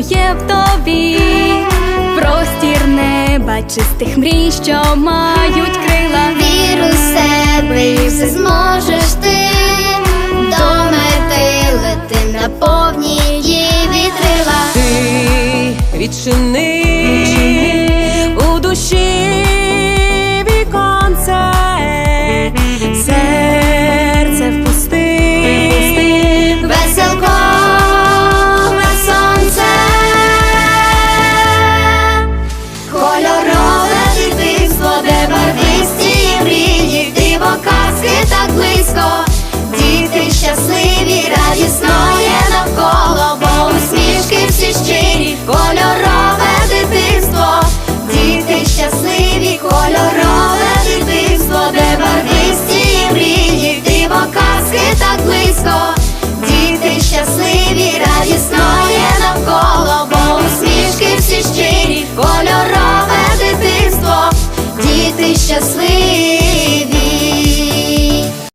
є в тобі, простір неба, чистих мрій, що мають крила. Віру в себе і все зможеш ти до мети лети на повні її вітрила. ти відчини близько, діти щасливі, радісно є навколо,